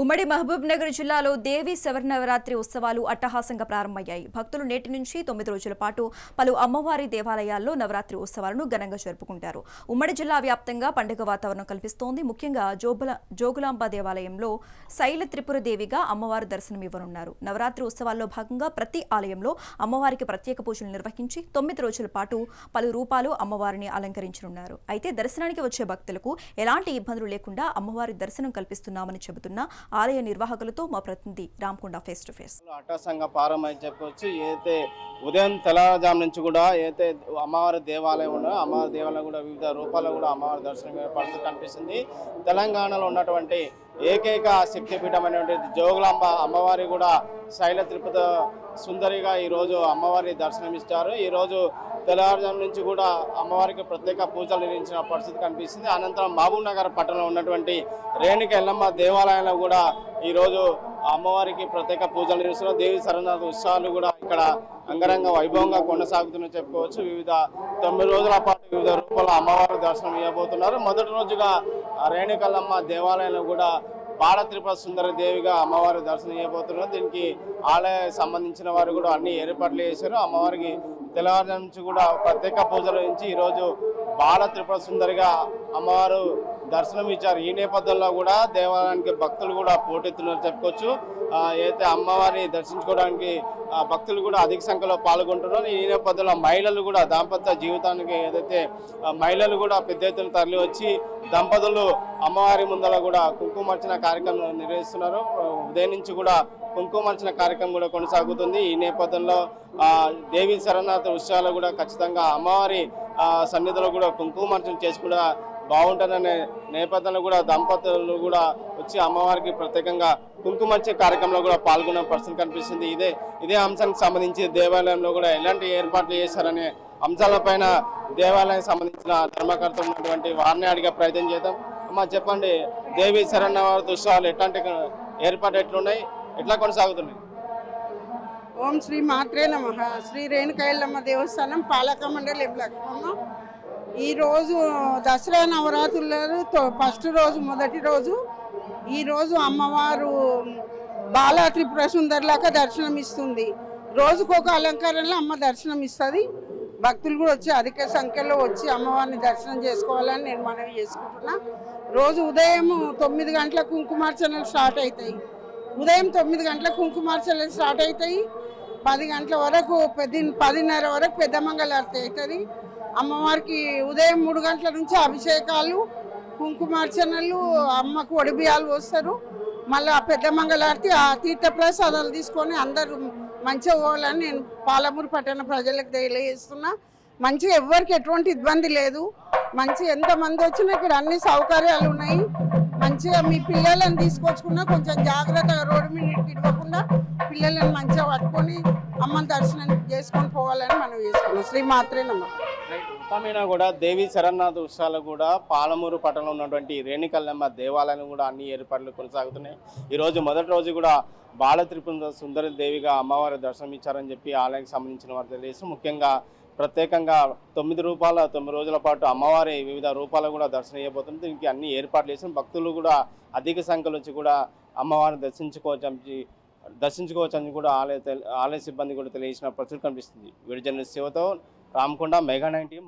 ఉమ్మడి మహబూబ్నగర్ జిల్లాలో దేవి శవరనవరాత్రి ఉత్సవాలు అట్టహాసంగా ప్రారంభమయ్యాయి. భక్తులు నేటి నుంచి తొమ్మిది రోజుల పాటు పలు అమ్మవారి దేవాలయాల్లో నవరాత్రి ఉత్సవాలను ఘనంగా జరుపుకుంటారు. ఉమ్మడి జిల్లా వ్యాప్తంగా పండుగ వాతావరణం కల్పిస్తోంది. ముఖ్యంగా జోబుల జోగులాంబ దేవాలయంలో శైల త్రిపుర దేవిగా అమ్మవారు దర్శనమివ్వనున్నారు నవరాత్రి ఉత్సవాల్లో భాగంగా ప్రతి ఆలయంలో అమ్మవారికి ప్రత్యేక పూజలు నిర్వహించి తొమ్మిది రోజుల పాటు పలు రూపాలు అమ్మవారిని అలంకరించనున్నారు. అయితే దర్శనానికి వచ్చే భక్తులకు ఎలాంటి ఇబ్బందులు లేకుండా అమ్మవారి దర్శనం కల్పిస్తున్నామని చెబుతున్న ఆలయ నిర్వాహకులతో మా ప్రతినిధి రామకొండ ఫేస్ టు ఫేస్. అటాసంగ ప్రారంభం చెప్పొచ్చు. ఏదైతే ఉదయం తెల్లవారుజాము నుంచి కూడా ఏదైతే అమ్మవారి దేవాలయం ఉన్నో అమ్మవారి దేవాలయం కూడా వివిధ రూపాల్లో కూడా అమ్మవారి దర్శనం పరిస్థితి కనిపిస్తుంది. తెలంగాణలో ఉన్నటువంటి ఏకైక శక్తిపీఠమైనటువంటి జోగులాంబ అమ్మవారి కూడా శైల తిరుపతి సుందరిగా ఈరోజు అమ్మవారి దర్శనమిస్తారు ఈరోజు తెల్లవారుజాము నుంచి కూడా అమ్మవారికి ప్రత్యేక పూజలు నిర్వహించిన పరిస్థితి కనిపిస్తుంది. అనంతరం మహబూబ్ నగర్ పట్టణంలో ఉన్నటువంటి రేణుక ఎల్లమ్మ దేవాలయంలో కూడా ఈరోజు అమ్మవారికి ప్రత్యేక పూజలు నిర్వహిస్తున్నారు. దేవి సరణ ఉత్సవాలు కూడా ఇక్కడ అంగరంగ వైభవంగా కొనసాగుతుందని చెప్పుకోవచ్చు. వివిధ తొమ్మిది రోజుల పాటు వివిధ రూపాల అమ్మవారి దర్శనం ఇవ్వబోతున్నారు. మొదటి రోజుగా రేణుకల్లమ్మ దేవాలయంలో కూడా బాల త్రిపుర సుందర దేవిగా అమ్మవారి దర్శనం చేయబోతున్నారు దీనికి ఆలయ సంబంధించిన వారు కూడా అన్ని ఏర్పాట్లు చేశారు. అమ్మవారికి తెల్లవారు నుంచి కూడా ప్రత్యేక పూజలు నుంచి ఈరోజు బాల త్రిపుర సుందరిగా అమ్మవారు దర్శనం ఇచ్చారు. ఈ నేపథ్యంలో కూడా దేవాలయానికి భక్తులు కూడా పోటెత్తున్నారు చెప్పుకోవచ్చు. అయితే అమ్మవారిని దర్శించుకోవడానికి భక్తులు కూడా అధిక సంఖ్యలో పాల్గొంటున్నారు. ఈ నేపథ్యంలో మహిళలు కూడా దాంపత్య జీవితానికి ఏదైతే మహిళలు కూడా పెద్ద ఎత్తున తరలి వచ్చి దంపతులు అమ్మవారి ముందర కూడా కుంకుమర్చన కార్యక్రమం నిర్వహిస్తున్నారు. ఉదయం నుంచి కూడా కుంకుమర్చన కార్యక్రమం కూడా కొనసాగుతుంది. ఈ నేపథ్యంలో దేవి శరణార్థ ఉత్సవాలు కూడా ఖచ్చితంగా అమ్మవారి సన్నిధిలో కూడా కుంకుమార్చన చేసి కూడా బాగుంటుందనే నేపథ్యంలో కూడా దంపతులు కూడా వచ్చి అమ్మవారికి ప్రత్యేకంగా కుంకుమర్చే కార్యక్రమంలో కూడా పాల్గొన్న పరిస్థితి కనిపిస్తుంది. ఇదే ఇదే అంశానికి సంబంధించి దేవాలయంలో కూడా ఎలాంటి ఏర్పాట్లు చేశారనే అంశాలపైన దేవాలయం సంబంధించిన ధర్మకర్త ఉన్నటువంటి వారిని అడిగే ప్రయత్నం చేద్దాం. అమ్మ చెప్పండి దేవి శరణవరాత్రి ఉత్సవాలు ఎట్లాంటి ఏర్పాటు ఎట్లున్నాయి? ఎట్లా కొనసాగుతున్నాయి? ఓం శ్రీ మాత్రే నమ. శ్రీ రేణుకాయలమ్మ దేవస్థానం పాలక మండలి లక్ష్మమ్మ ఈరోజు దసరా నవరాత్రులలో ఫస్ట్ రోజు మొదటి రోజు ఈరోజు అమ్మవారు బాలా త్రిపుర సుందరిలాగా దర్శనం ఇస్తుంది రోజుకొక అలంకారంలో అమ్మ దర్శనం ఇస్తుంది భక్తులు కూడా వచ్చి అధిక సంఖ్యలో వచ్చి అమ్మవారిని దర్శనం చేసుకోవాలని నేను మనవి చేసుకుంటున్నా. రోజు ఉదయం తొమ్మిది గంటల కుంకుమార్చనలు స్టార్ట్ అవుతాయి. ఉదయం తొమ్మిది గంటల కుంకుమార్చనలు స్టార్ట్ అవుతాయి. పది గంటల వరకు పెద్ద పదిన్నర వరకు పెద్ద మంగళారతి అవుతుంది అమ్మవారికి ఉదయం మూడు గంటల నుంచి అభిషేకాలు కుంకుమార్చనలు అమ్మకు ఒడిబియాలు వస్తారు మళ్ళీ ఆ పెద్ద మంగళారతి ఆ తీర్థ ప్రసాదాలు తీసుకొని అందరూ మంచిగా పోవాలని నేను పాలమూరు పట్టణ ప్రజలకు తెలియజేస్తున్నా. మంచిగా ఎవ్వరికి ఎటువంటి ఇబ్బంది లేదు. మంచి ఎంతమంది వచ్చినా ఇక్కడ అన్ని సౌకర్యాలు ఉన్నాయి. మంచిగా మీ పిల్లలను తీసుకొచ్చుకున్నా కొంచెం జాగ్రత్తగా రోడ్డు మీద ఇవ్వకుండా పిల్లలను మంచిగా పట్టుకొని అమ్మని దర్శనం చేసుకొని పోవాలని మనం చేసుకున్నాం. శ్రీ మాత్రే మొత్తమైనా కూడా దేవి శరణాథ ఉత్సవాలు కూడా పాలమూరు పట్టణంలో ఉన్నటువంటి రేణికల్లమ్మ దేవాలయం కూడా అన్ని ఏర్పాట్లు కొనసాగుతున్నాయి. ఈరోజు మొదటి రోజు కూడా బాల త్రిపుర సుందరి దేవిగా అమ్మవారి దర్శనం ఇచ్చారని చెప్పి ఆలయానికి సంబంధించిన వారు తెలియజేసి ముఖ్యంగా ప్రత్యేకంగా తొమ్మిది రూపాయల తొమ్మిది రోజుల పాటు అమ్మవారి వివిధ రూపాలు కూడా దర్శనం ఇవ్వబోతుంది. దీనికి అన్ని ఏర్పాట్లు చేసిన భక్తులు కూడా అధిక సంఖ్యలో వచ్చి కూడా అమ్మవారిని దర్శించుకోవచ్చు దర్శించుకోవచ్చని కూడా ఆలయ ఆలయ సిబ్బంది కూడా తెలియజేసిన ప్రచురు కనిపిస్తుంది. వీడి జర్నలిస్ట్ శివతో రామకొండ మెగా నైన్టీ